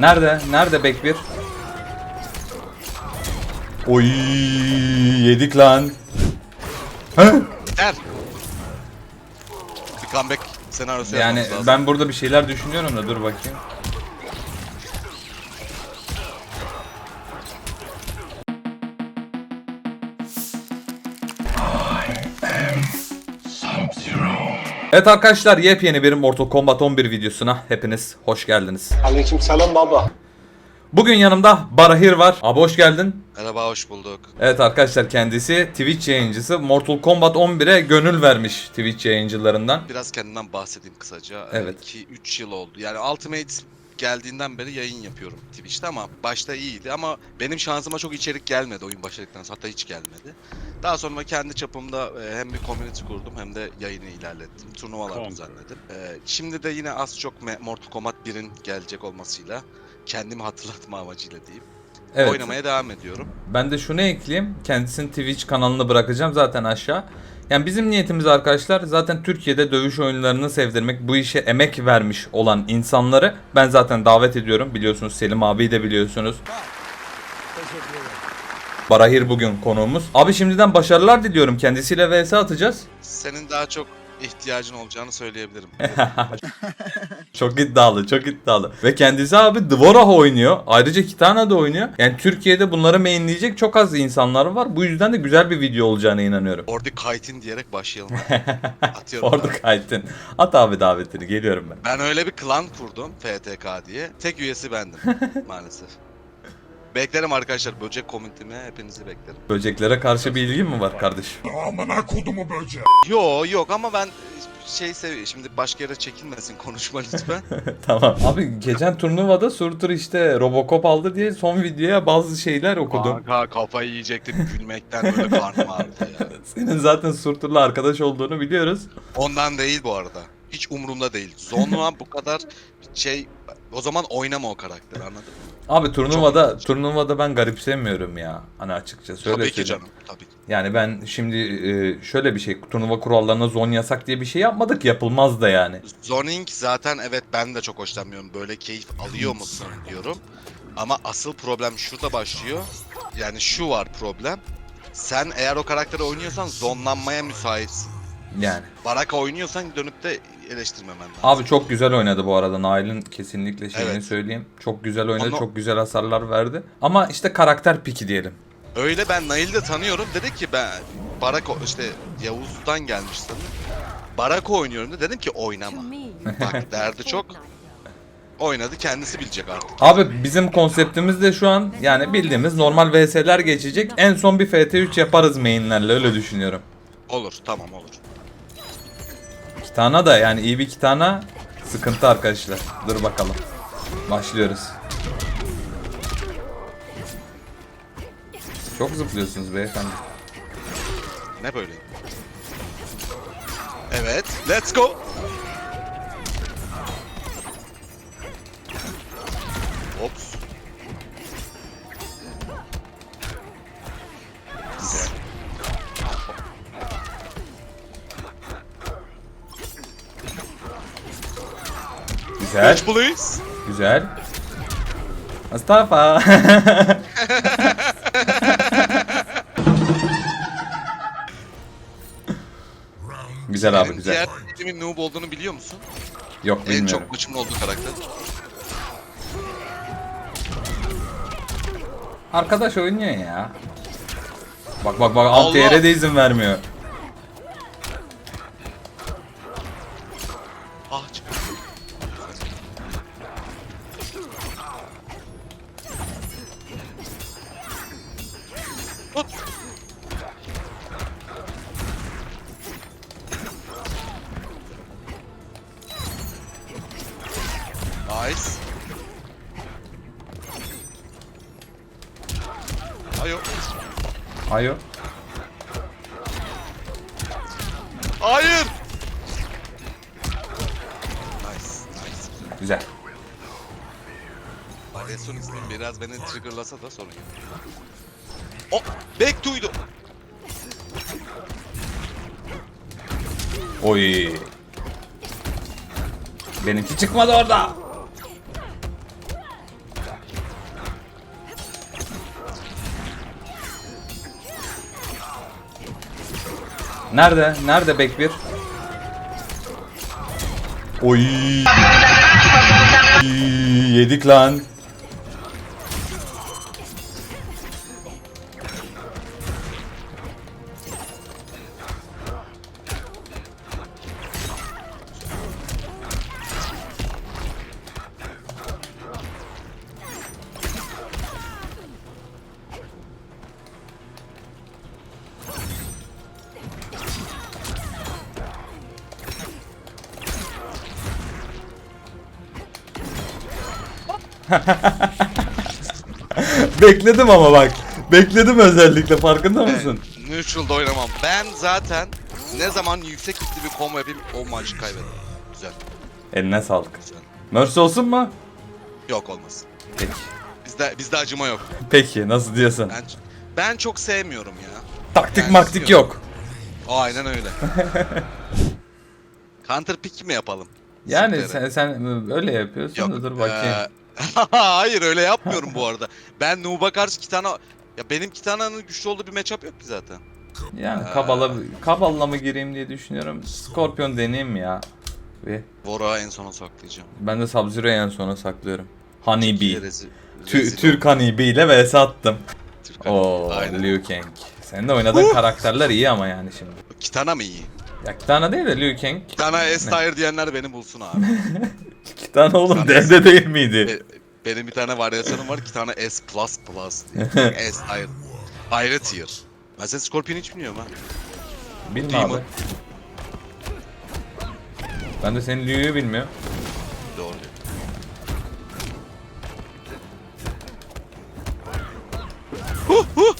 Nerede? Nerede 1? Oy yedik lan. Hı? Biter. Bir comeback senaryosu Yani yapmamız lazım. ben burada bir şeyler düşünüyorum da dur bakayım. Evet arkadaşlar yepyeni bir Mortal Kombat 11 videosuna hepiniz hoş geldiniz. Aleykümselam baba. Bugün yanımda Barahir var. Abi hoş geldin. Merhaba hoş bulduk. Evet arkadaşlar kendisi Twitch yayıncısı. Mortal Kombat 11'e gönül vermiş Twitch yayıncılarından. Biraz kendimden bahsedeyim kısaca. Evet. 2-3 yıl oldu. Yani Ultimate geldiğinden beri yayın yapıyorum Twitch'te ama başta iyiydi ama benim şansıma çok içerik gelmedi oyun başladıktan sonra hatta hiç gelmedi. Daha sonra kendi çapımda e, hem bir community kurdum hem de yayını ilerlettim. Turnuvalar düzenledim. E, Şimdi de yine az çok Mortal Kombat 1'in gelecek olmasıyla kendimi hatırlatma amacıyla diyeyim. Evet. Oynamaya devam ediyorum. Ben de şunu ekleyeyim. Kendisinin Twitch kanalını bırakacağım zaten aşağı. Yani bizim niyetimiz arkadaşlar zaten Türkiye'de dövüş oyunlarını sevdirmek, bu işe emek vermiş olan insanları ben zaten davet ediyorum. Biliyorsunuz Selim abiyi de biliyorsunuz. Barahir bugün konuğumuz. Abi şimdiden başarılar diliyorum. Kendisiyle vs atacağız. Senin daha çok ihtiyacın olacağını söyleyebilirim. Çok iddialı, çok iddialı. Ve kendisi abi Dvorah oynuyor. Ayrıca Kitana da oynuyor. Yani Türkiye'de bunları mainleyecek çok az insanlar var. Bu yüzden de güzel bir video olacağına inanıyorum. Orada kaytin diyerek başlayalım. Atıyorum. Abi. kaydın. At abi davetini. Geliyorum ben. Ben öyle bir klan kurdum FTK diye. Tek üyesi bendim maalesef. Beklerim arkadaşlar böcek komünitime hepinizi beklerim. Böceklere karşı bir ilgin mi var kardeşim? Amına kodumu böceği. Yo yok ama ben şey seviyorum. Şimdi başka yere çekilmesin konuşma lütfen. tamam. Abi geçen turnuvada Surtur işte Robocop aldı diye son videoya bazı şeyler okudum. Kanka kafayı yiyecektim gülmekten böyle karnım ağrıdı ya. Senin zaten Surtur'la arkadaş olduğunu biliyoruz. Ondan değil bu arada. Hiç umurumda değil. Zonla bu kadar şey o zaman oynama o karakteri anladın mı? Abi turnuvada turnuvada ben garipsemiyorum ya. Hani açıkçası öyle tabii ki canım. Tabii ki. Yani ben şimdi e, şöyle bir şey turnuva kurallarına zon yasak diye bir şey yapmadık yapılmaz da yani. Zoning zaten evet ben de çok hoşlanmıyorum. Böyle keyif alıyor musun diyorum. Ama asıl problem şurada başlıyor. Yani şu var problem. Sen eğer o karakteri oynuyorsan zonlanmaya müsaitsin. Yani. Baraka oynuyorsan dönüp de eleştirmemen lazım. Abi çok güzel oynadı bu arada. Nail'in kesinlikle şeyini Evet. söyleyeyim. Çok güzel oynadı, Onu- çok güzel hasarlar verdi. Ama işte karakter piki diyelim. Öyle ben Nail'i de tanıyorum. Dedi ki ben Baraka işte Yavuz'dan gelmiş sanırım. Baraka oynuyorum da dedim ki oynama. Bak derdi çok. Oynadı kendisi bilecek artık. Abi bizim konseptimiz de şu an yani bildiğimiz normal VS'ler geçecek. En son bir FT3 yaparız mainlerle öyle düşünüyorum. Olur tamam olur. Kitana da yani iyi bir Kitana sıkıntı arkadaşlar. Dur bakalım. Başlıyoruz. Çok zıplıyorsunuz beyefendi. Ne böyle? Evet, let's go. Ops. Güzel. Please. Güzel. Mustafa. güzel abi güzel. diğer kimin noob olduğunu biliyor musun? Yok En bilmiyorum. çok maçımın olduğu karakter. Arkadaş oynuyor ya. Bak bak bak alt Allah! yere de izin vermiyor. Nice. Ayo. Ayo. Hayır. Nice, nice. Güzel. Variasyon ismim biraz beni triggerlasa da sorun yok. Oh, back to'ydu. Oy. Benimki çıkmadı orada. Nerede? Nerede bek bir? Oy. Yedik lan. Bekledim ama bak. Bekledim özellikle farkında mısın? Neutral'da oynamam. Ben zaten ne zaman yüksek hitli bir combo yapayım o maçı kaybederim. Güzel. Eline sağlık. Güzel. Mercy olsun mu? Yok olmaz. Peki. Bizde bizde acıma yok. Peki nasıl diyorsun? Ben ben çok sevmiyorum ya. Taktik ben maktik istiyorum. yok. Aynen öyle. Counter pick mi yapalım? Yani sen, sen öyle yapıyorsun Yok. da dur bakayım. Hayır öyle yapmıyorum bu arada. Ben Noob'a karşı Kitana... Ya benim Kitana'nın güçlü olduğu bir matchup yok ki zaten. Yani Ee. kabala kaballa mı gireyim diye düşünüyorum. Scorpion deneyeyim ya? Ve Vora en sona saklayacağım. ben de Sub-Zero'yu en sona saklıyorum. Honey Bee. Rezi, Tü- Türk Honey Bee ile vs attım. Türk Oo. Liu Kang. Senin de oynadığın karakterler iyi ama yani şimdi. Kitana mı iyi? Ya Kitana değil de Liu Kang. Kitana S tier diyenler beni bulsun abi. Kitana oğlum D'de değil miydi? Be- benim bir tane varyasyonum var. Kitana S plus plus diye. S tier. Ayrı tier. Ben sen Scorpion hiç bilmiyorum ha. Bilme Değil abi. Ben de senin Liu'yu bilmiyorum. Doğru. Huh, huh.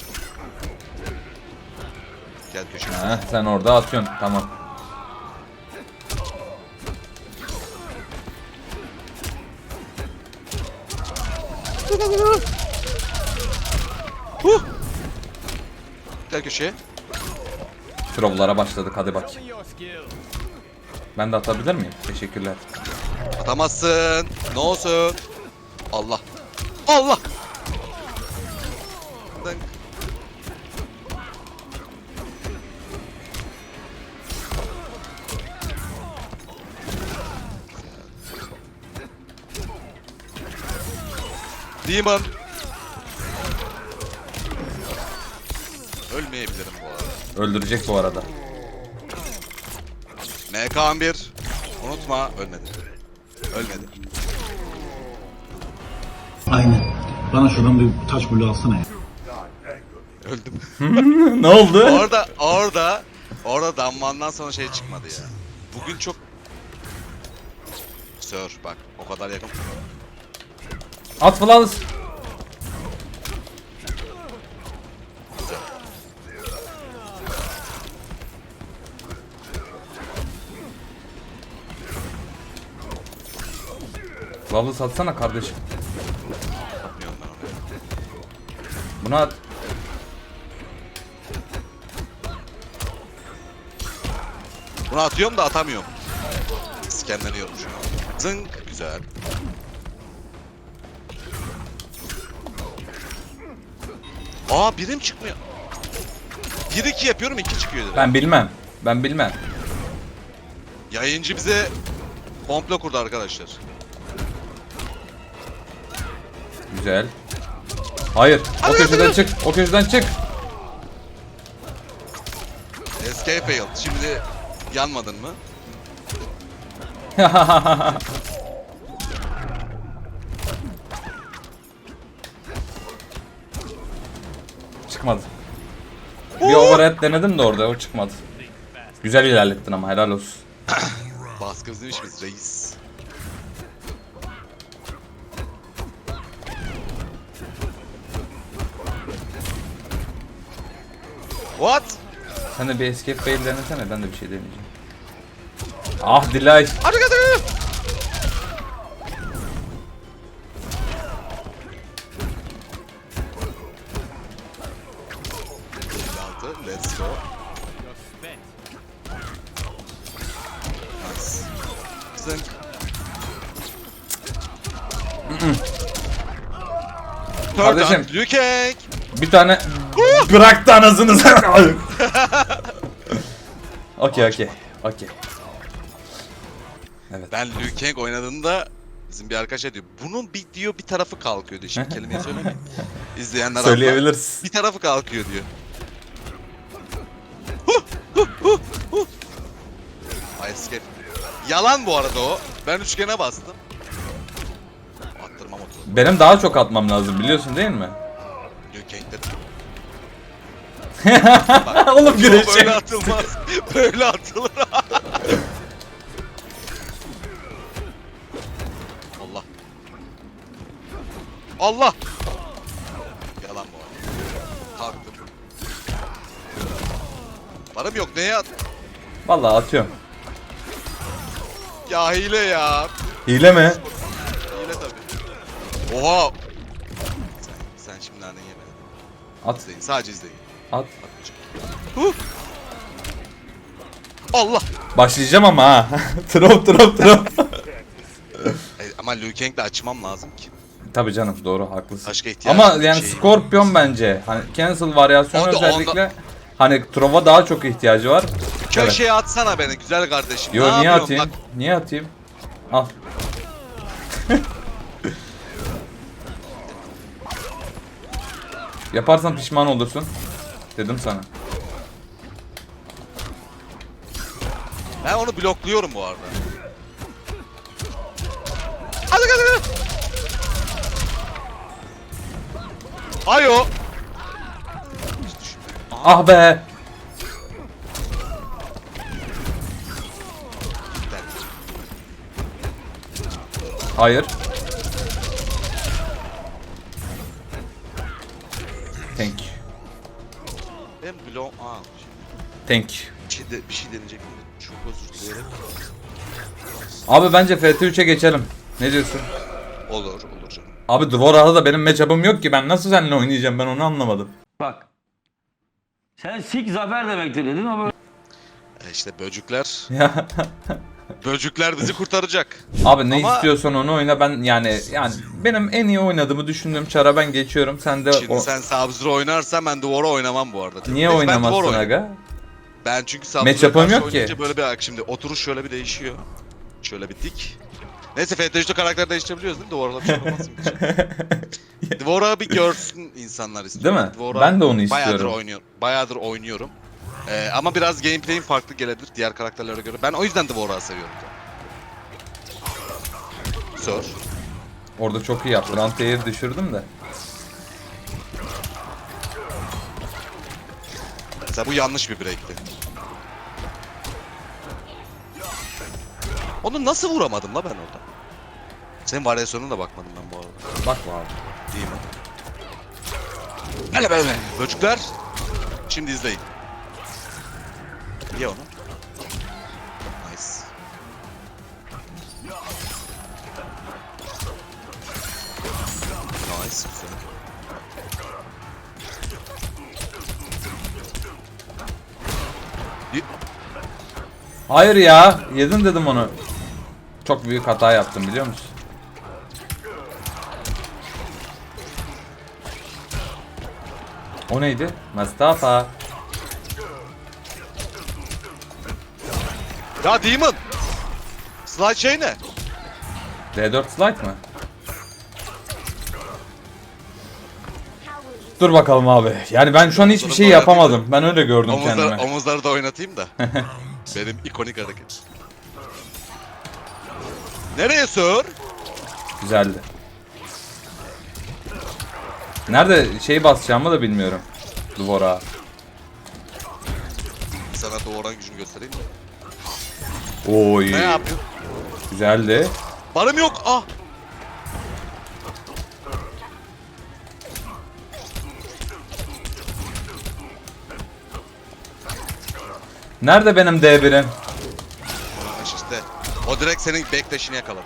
Gel köşeye. Ha, sen orada atıyorsun. Tamam. Gel köşeye. Trovlara başladık hadi bakayım. Ben de atabilir miyim? Teşekkürler. Atamazsın. Ne olsun? Allah. Allah. Demon. Ölmeyebilirim bu arada. Öldürecek bu arada. MK11. Unutma ölmedi. Ölmedi. Aynen. Bana şuradan bir taş bulu alsana ya. Öldüm. ne oldu? orada orada orada dammandan sonra şey çıkmadı ya. Bugün çok Sör bak o kadar yakın. At flawless. Flawless atsana kardeşim. Atmıyorum ben onu. Bunu at. Bunu atıyorum da atamıyorum. Skenleniyorum şu an. Zınk güzel. Aa birim çıkmıyor. 1-2 yapıyorum 2 çıkıyor direkt. Ben bilmem. Ben bilmem. Yayıncı bize komplo kurdu arkadaşlar. Güzel. Hayır. O Hadi, köşeden hadi. çık. O köşeden çık. Escape failed. Şimdi yanmadın mı? Çıkmadı. Bir overhead denedim de orada o çıkmadı. Güzel ilerlettin ama helal olsun. Baskı demiş biz reis. What? Sen de bir escape fail denesene ben de bir şey deneyeceğim. Ah Dilay. Hadi hadi. Let's go. Nice. Zınk. Kardeşim. Kang. Bir tane bıraktı anasını sen. Okey okey. Okey. Ben Liu Kang oynadığında bizim bir arkadaş şey diyor. Bunun bir diyor bir tarafı kalkıyor diyor. Şimdi kelimeyi söylemeyeyim. İzleyenler anlar. Söyleyebiliriz. Bir tarafı kalkıyor diyor. Yalan bu arada o. Ben üçgene bastım. Attırmam otur. Benim daha çok atmam lazım biliyorsun değil mi? Liu Kang dedim. Oğlum Böyle güreşe. atılmaz. Böyle atılır. Allah. Allah. Yalan bu arada. Kalktım. Varım yok neye at? Vallahi atıyorum. Ya hile ya. Hile mi? Hile tabii. Oha. Sen, sen şimdi naneyi yemedin. At. İzleyin sadece izleyin. At. Huh. Allah. Başlayacağım ama ha. trop trop trop. Ama Liu Kang'le açmam lazım ki. Tabii canım doğru haklısın. Başka ihtiyacım Ama yani şey. Scorpion bence. Hani cancel varyasyonu Onda- özellikle hani Trova daha çok ihtiyacı var. Köşeye atsana beni güzel kardeşim. Yo Ne niye yapıyorsun? atayım? Bak, Niye atayım? Al. Yaparsan pişman olursun. Dedim sana. ben onu blokluyorum bu arada. Hadi hadi hadi. Ayo. Ah be. Hayır. Thank you. Ben blok... Aa. Thank you. Bir şey, de, bir şey? Çok özür dilerim. Abi bence FT3'e geçelim. Ne diyorsun? Olur olur canım. Abi Dvorah'da da benim matchup'ım yok ki. Ben nasıl seninle oynayacağım ben onu anlamadım. Bak. Sen sik zafer demektir dedin ama E işte böcükler. Ya Böcükler bizi kurtaracak. Abi ne Ama- istiyorsan onu oyna ben yani yani benim en iyi oynadığımı düşündüğüm çara ben geçiyorum. Sen de Şimdi o... sen Sub-Zero oynarsan ben Dwarf'a oynamam bu arada. niye Neyse, ben oynamazsın oynarım. aga? Ben çünkü Sub-Zero'ya karşı yok ki. oynayınca Böyle bir bak şimdi oturuş şöyle bir değişiyor. Şöyle bir dik. Neyse FTH'de karakter değiştirebiliyoruz değil mi? Dwarf'la bir şey yapamazsın. Dwarf'ı bir görsün insanlar istiyor. Değil mi? Dwarf'a Ben de onu Bayağıdır istiyorum. oynuyorum. Bayağıdır oynuyorum. Ee, ama biraz gameplay'in farklı gelebilir diğer karakterlere göre. Ben o yüzden Dwarf'ı seviyorum. Sor. Orada çok iyi yaptın. Anti-air düşürdüm de. Mesela bu yanlış bir break'ti. Onu nasıl vuramadım la ben orada? Senin varyasyonuna da bakmadım ben bu arada. Bak abi. Değil mi? Hele böyle. Böcükler. Şimdi izleyin. Ye onu. Nice. Nice. Güzel. Hayır ya. Yedin dedim onu. Çok büyük hata yaptım biliyor musun? O neydi? Mustafa. Ya Demon! Slide şey ne? D4 slide mı? Dur bakalım abi. Yani ben şu an hiçbir şey yapamadım. Ben öyle gördüm Omuzları, kendimi. omuzları da oynatayım da. Benim ikonik hareket. Nereye sör? Güzeldi. Nerede şey basacağımı da bilmiyorum. Duvara. Sana doğuran gücümü göstereyim mi? Oy. Ne yapıyorsun? Güzeldi. Barım yok. Ah. Nerede benim D1'im? İşte. O direkt senin backdash'ini yakaladı.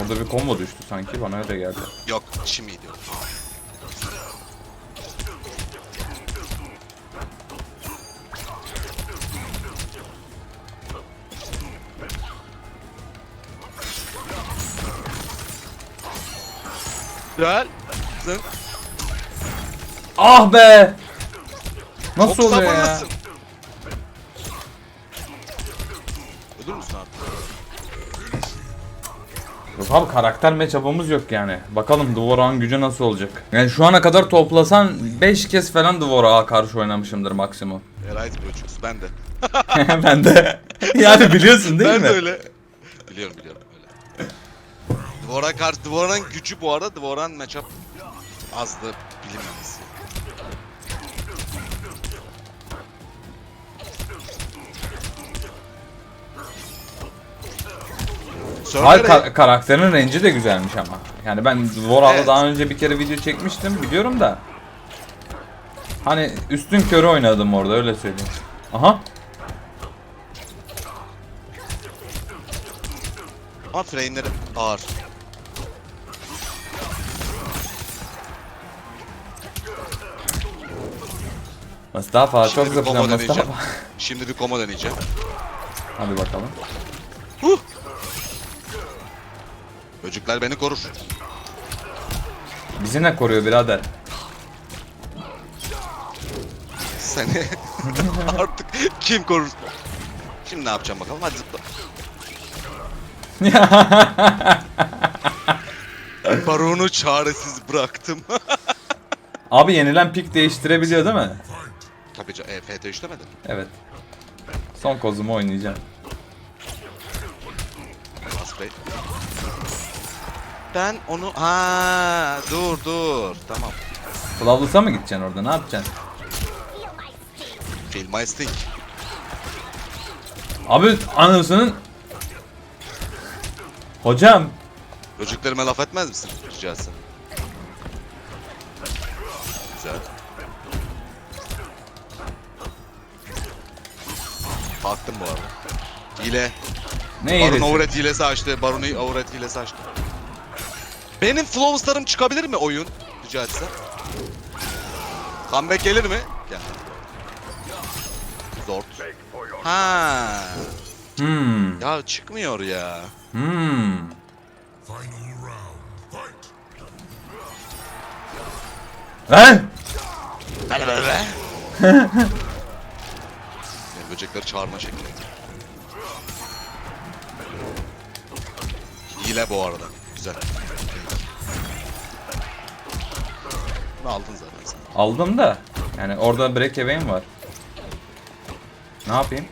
Orada bir combo düştü sanki bana öyle geldi. Yok, şimdi Güzel. Zınk. Ah be! Nasıl Çok oluyor ya? sabırlısın. Ölür müsün artık? Yok abi karakter matchup'ımız yok yani. Bakalım Dvorak'ın gücü nasıl olacak. Yani şu ana kadar toplasan 5 kez falan Dvorak'a karşı oynamışımdır maksimum. Erayt Böcüks. Ben de. ben de. yani biliyorsun değil ben mi? de öyle. Biliyorum biliyorum. Dvora karşı Dvora'nın gücü bu arada Dvora'nın matchup azdı bilinmemesi. Hayır ka- karakterin range'i de güzelmiş ama. Yani ben Dvorak'la Evet. daha önce bir kere video çekmiştim biliyorum da. Hani üstün körü oynadım orada öyle söyleyeyim. Aha. Ama frame'leri ağır. Mustafa çok Şimdi bir combo zıplan deneyeceğim. Mustafa. Şimdi bir combo deneyeceğim. Hadi bakalım. Böcükler beni korur. Bizi ne koruyor birader? Seni artık kim korur? Şimdi ne yapacağım bakalım hadi zıpla. Baronu çaresiz bıraktım. Abi yenilen pik değiştirebiliyor değil mi? E, FT işlemedin. Evet. Son kozumu oynayacağım. Bas Bey. Ben onu... Ha dur dur. Tamam. Flawless'a mı gideceksin orada? Ne yapacaksın? Feel my sting. Abi anasının... Hocam. Böceklerime laf etmez misin rica etsem? Güzel. Baktım bu arada. Hile. Ne Baron iyisi? overhead hilesi açtı. Baron overhead hilesi açtı. Benim flowstarım çıkabilir mi oyun? Rica etsem. Comeback gelir mi? Gel. Zort. Ha. Hmm. Ya çıkmıyor ya. Hmm. Final round. Fight. Lan! Böyle böyle be. Böcekleri çağırma şekli. Hile bu arada. Güzel. Bunu aldın zaten sen. Aldım da. Yani orada break eveyim var. Ne yapayım?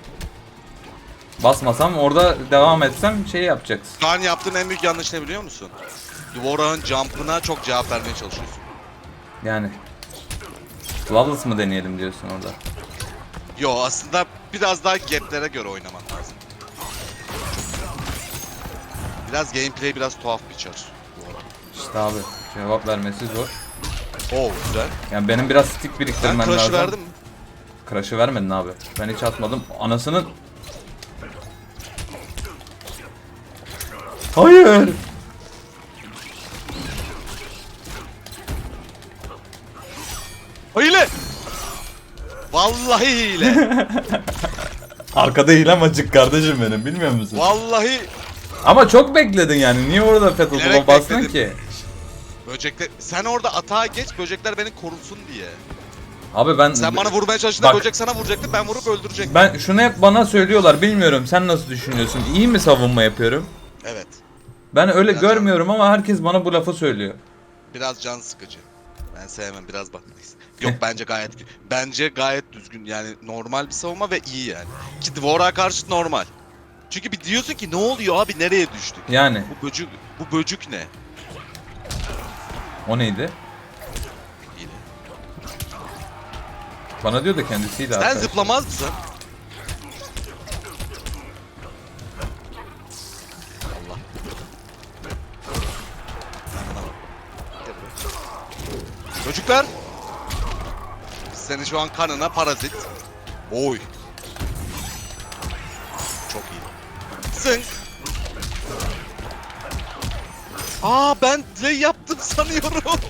Basmasam orada devam etsem şey yapacaksın. Şu an yaptığın en büyük yanlış ne biliyor musun? Dvorak'ın jump'ına çok cevap vermeye çalışıyorsun. Yani. Flawless mı deneyelim diyorsun orada? Yo aslında biraz daha gaplere göre oynaman lazım. Biraz gameplay biraz tuhaf bir çar. İşte abi cevap vermesi zor. Oo güzel. Yani benim biraz stick biriktirmem crush'ı lazım. verdin mi? Crash'ı vermedin abi. Ben hiç atmadım. Anasının... Hayır. Vallahi hile. Arkada hile macık kardeşim benim bilmiyor musun? Vallahi Ama çok bekledin yani. Niye orada Fatal Bilerek Blow bastın bekledim. ki? böcekler sen orada atağa geç böcekler beni korusun diye. Abi ben... Sen bana vurmaya çalıştığında Bak- böcek sana vuracaktı ben vurup öldürecektim. Ben şunu hep bana söylüyorlar bilmiyorum sen nasıl düşünüyorsun? İyi mi savunma yapıyorum? Evet. Ben öyle Biraz görmüyorum ama herkes bana bu lafı söylüyor. Biraz can sıkıcı. Ben sevmem biraz bakmayız. Yok bence gayet bence gayet düzgün yani normal bir savunma ve iyi yani. Ki Dvorak'a karşı normal. Çünkü bir diyorsun ki ne oluyor abi nereye düştük? Yani Bu böcük bu böcük ne? o neydi? Bana diyor da kendisiydi Sen arkadaş. zıplamaz mısın? Çocuklar. Seni şu an kanına parazit. Oy. Çok iyi. Zınk. Aa ben play yaptım sanıyorum.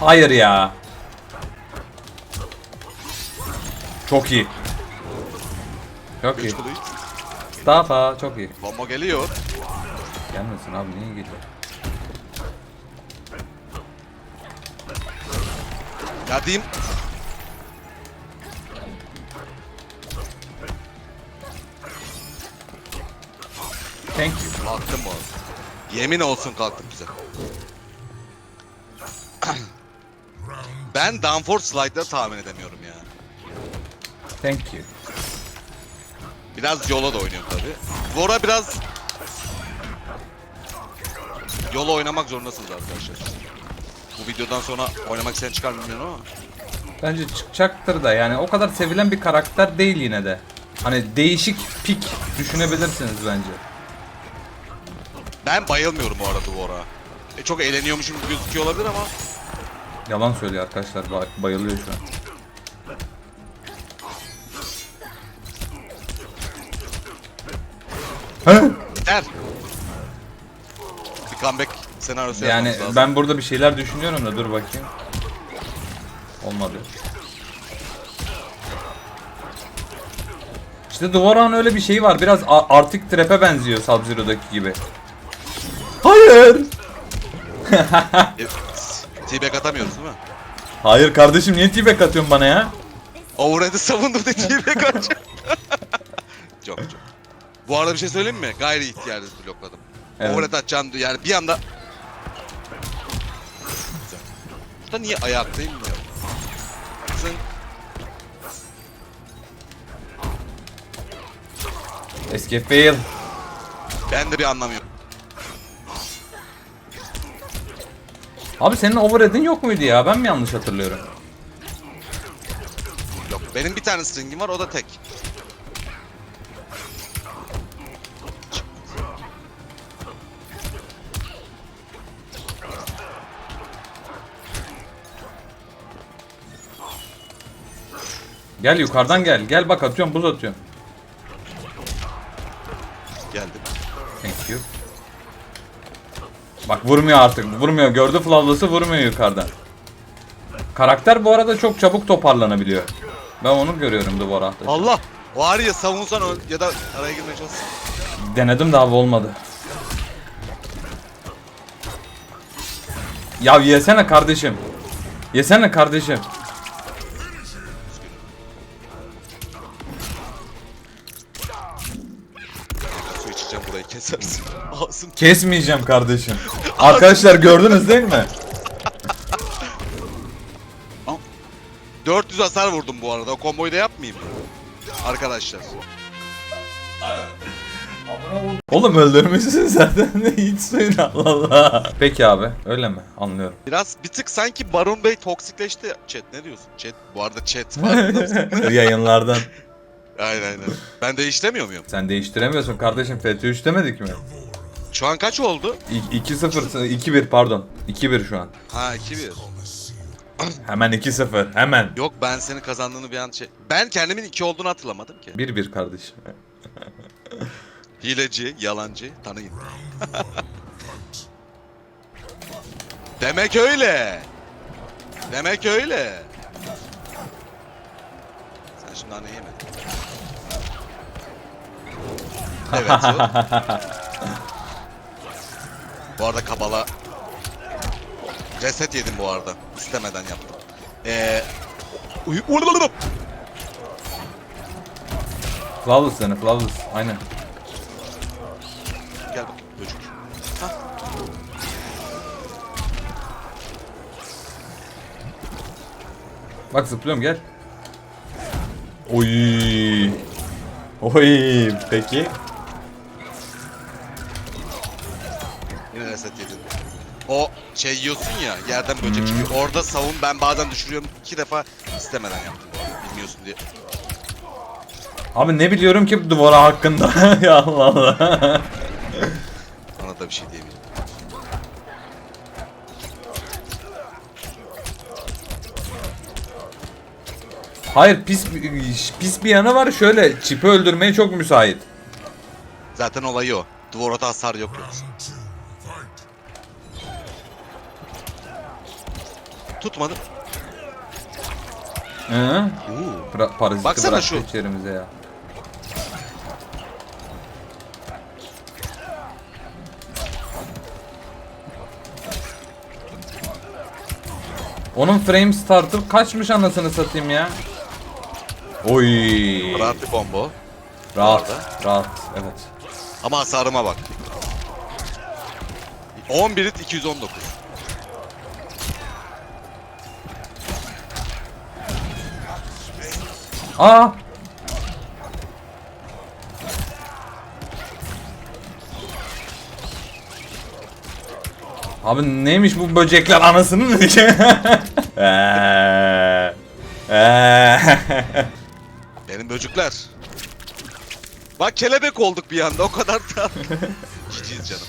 Hayır ya. Çok iyi. Çok iyi. Mustafa çok iyi. Bomba geliyor. Gelmesin abi niye geliyor? Diyeyim. Thank you. Kalktım bu arada. Yemin olsun kalktık güzel. ben downforce slide'ları tahmin edemiyorum ya. Thank you. Biraz yola da oynuyorum tabi. Vora biraz... Yola oynamak zorundasınız arkadaşlar. Bu videodan sonra oynamak isteyen çıkar bilmiyorum ama. Bence çıkacaktır da yani o kadar sevilen bir karakter değil yine de. Hani değişik pik düşünebilirsiniz bence. Ben bayılmıyorum bu arada Vora. E, çok eğleniyormuşum gibi gözüküyor olabilir ama Yalan söylüyor arkadaşlar ba- bayılıyor şu an. Hı? der. Bir comeback senaryosu Yani yapmamız lazım. ben burada bir şeyler düşünüyorum da dur bakayım. Olmadı. İşte Dvorak'ın öyle bir şeyi var. Biraz a- Arctic Trap'e benziyor Sub-Zero'daki gibi. Hayır. E, T-back atamıyoruz değil mi? Hayır kardeşim niye t atıyorsun bana ya? Overhead'i savundum da T-back atacak. çok çok. Bu arada bir şey söyleyeyim mi? Gayri ihtiyarı blokladım. Evet. Overhead atacağım diye yani bir anda... Burada niye ayaktayım bilmiyorum. Zın. Escape fail. Ben de bir anlamıyorum. Abi senin overhead'in yok muydu ya? Ben mi yanlış hatırlıyorum? Yok benim bir tane stringim var o da tek. Gel yukarıdan gel. Gel bak atıyorum buz atıyorum. Geldim. Thank you. Bak vurmuyor artık. Vurmuyor. Gördü Flawless'ı vurmuyor yukarıdan. Karakter bu arada çok çabuk toparlanabiliyor. Ben onu görüyorum Dvorak'ta. Allah! Var ya savunsan ya da araya girmeye çalışsın. Denedim de abi olmadı. Ya yesene kardeşim. Yesene kardeşim. Kesmeyeceğim kardeşim. Arkadaşlar gördünüz değil mi? 400 hasar vurdum bu arada. O komboyu da yapmayayım mı? Arkadaşlar. Oğlum öldürmüşsün zaten. Hiç suyun Allah Allah. Peki abi öyle mi? Anlıyorum. Biraz bir tık sanki Baron Bey toksikleşti. Chat ne diyorsun? Chat bu arada chat mısın? Yayınlardan. aynen aynen. Ben değiştiremiyor muyum? Sen değiştiremiyorsun kardeşim. FT3 demedik mi? Şu an kaç oldu? İ- 2-0, 2-1 pardon. 2-1 şu an. Ha 2-1. Hemen 2-0. Hemen. Yok ben senin kazandığını bir an şey... Ben kendimin 2 olduğunu hatırlamadım ki. 1-1 kardeşim. Hileci, yalancı, tanıyın. Demek öyle. Demek öyle. Sen şimdi anne yeme. Evet. Bu arada kabala reset yedim bu arada. İstemeden yaptım. Eee Uy- Flawless seni flawless. Aynen. Gel bakayım böcek. Hah. Bak zıplıyorum gel. Oy. Oy. Peki. O şey yiyorsun ya yerden böcek çıkıyor. Orada savun ben bazen düşürüyorum. iki defa istemeden yaptım bu arada. Bilmiyorsun diye. Abi ne biliyorum ki bu duvara hakkında. ya Allah Allah. Ona da bir şey diyemeyeceğim. Hayır pis pis bir yanı var şöyle çipi öldürmeye çok müsait. Zaten olayı o. Dvorata hasar yok yoksa. Tutmadı. Hı? Oo. Pra- paraziti Baksana bıraktı şu. içerimize ya. Onun frame startı kaçmış anasını satayım ya. Oy. Rahat bir combo. Rahat. Rahat. Evet. Ama hasarıma bak. 11 hit 219. Aa. Abi neymiş bu böcekler anasının mı? Eee. Eee. Benim böcükler. Bak kelebek olduk bir anda o kadar da. Ciciyiz canım.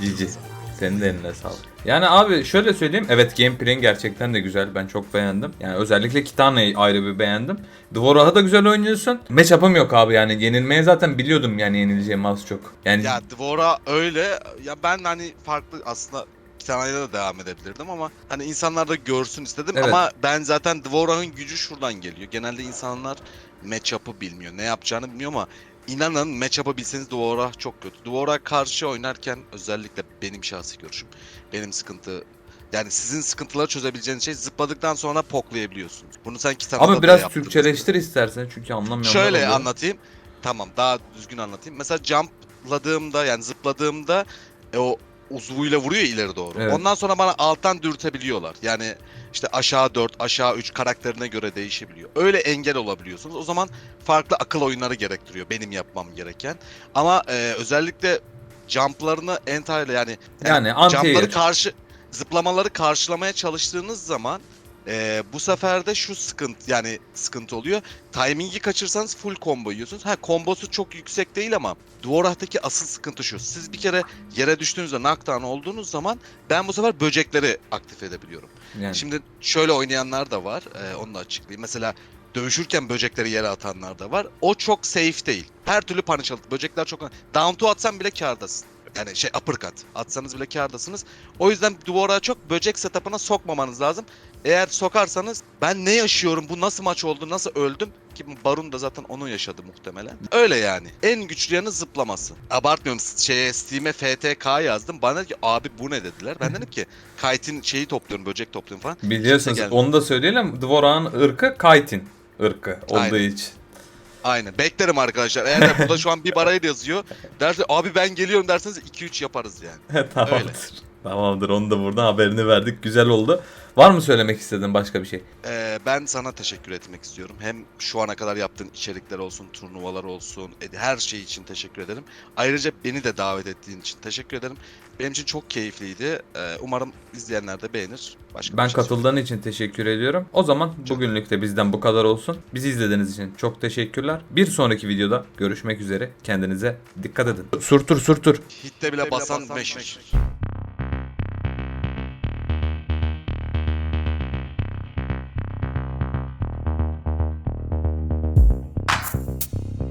Cici. Senin de eline sağlık. Yani abi şöyle söyleyeyim. Evet gameplay'in gerçekten de güzel. Ben çok beğendim. Yani özellikle Kitana'yı ayrı bir beğendim. Dvorah'ı da güzel oynuyorsun. Matchup'ım yok abi yani. Yenilmeye zaten biliyordum yani yenileceğimi az çok. Yani Ya Dvora öyle. Ya ben hani farklı aslında Kitana'yla da devam edebilirdim ama hani insanlar da görsün istedim Evet. ama ben zaten Dvora'nın gücü şuradan geliyor. Genelde insanlar matchup'ı bilmiyor. Ne yapacağını bilmiyor ama inanın matchup'ı bilseniz Dvora çok kötü. Dvora karşı oynarken özellikle benim şahsi görüşüm. Benim sıkıntı yani sizin sıkıntıları çözebileceğiniz şey zıpladıktan sonra poklayabiliyorsunuz. Bunu sen Kitana'da Abi da biraz yaptın. Türkçeleştir istersen çünkü anlamıyorum. Şöyle anlatayım. Tamam daha düzgün anlatayım. Mesela jumpladığımda yani zıpladığımda e, o uzvuyla vuruyor ileri doğru. Evet. Ondan sonra bana alttan dürtebiliyorlar. Yani işte aşağı 4, aşağı 3 karakterine göre değişebiliyor. Öyle engel olabiliyorsunuz. O zaman farklı akıl oyunları gerektiriyor benim yapmam gereken. Ama e, özellikle jumplarını entirely yani, Yani anti-air. jumpları karşı zıplamaları karşılamaya çalıştığınız zaman e, bu sefer de şu sıkıntı yani sıkıntı oluyor. Timing'i kaçırsanız full combo yiyorsunuz. Ha kombosu çok yüksek değil ama Dwarah'taki asıl sıkıntı şu. Siz bir kere yere düştüğünüzde knockdown olduğunuz zaman ben bu sefer böcekleri aktif edebiliyorum. Yani. Şimdi şöyle oynayanlar da var. e, onu da açıklayayım. Mesela dövüşürken böcekleri yere atanlar da var. O çok safe değil. Her türlü alır. Böcekler çok... Down to atsan bile kârdasın. Yani şey uppercut. Atsanız bile kârdasınız. O yüzden duvara çok böcek setup'ına sokmamanız lazım. Eğer sokarsanız ben ne yaşıyorum bu nasıl maç oldu nasıl öldüm ki Barun da zaten onu yaşadı muhtemelen. Öyle yani. En güçlü yanı zıplaması. Abartmıyorum şeye Steam'e FTK yazdım. Bana dedi ki abi bu ne dediler. Ben dedim ki kite'in şeyi topluyorum böcek topluyorum falan. Biliyorsunuz onu da söyleyelim. Dvorah'ın ırkı Kaitin ırkı olduğu Aynen. için. Aynen. Beklerim arkadaşlar. Eğer de burada şu an bir barayı yazıyor. Derse abi ben geliyorum derseniz 2-3 yaparız yani. Tamamdır. Tamamdır onu da buradan haberini verdik. Güzel oldu. Var mı söylemek istediğin başka bir şey? Ee, ben sana teşekkür etmek istiyorum. Hem şu ana kadar yaptığın içerikler olsun, turnuvalar olsun, ed- her şey için teşekkür ederim. Ayrıca beni de davet ettiğin için teşekkür ederim. Benim için çok keyifliydi. Ee, umarım izleyenler de beğenir. Başka Ben bir şey katıldığın için teşekkür ediyorum. O zaman bugünlük de bizden bu kadar olsun. Bizi izlediğiniz için çok teşekkürler. Bir sonraki videoda görüşmek üzere. Kendinize dikkat edin. Surtur surtur. Hitte bile basan meşhur.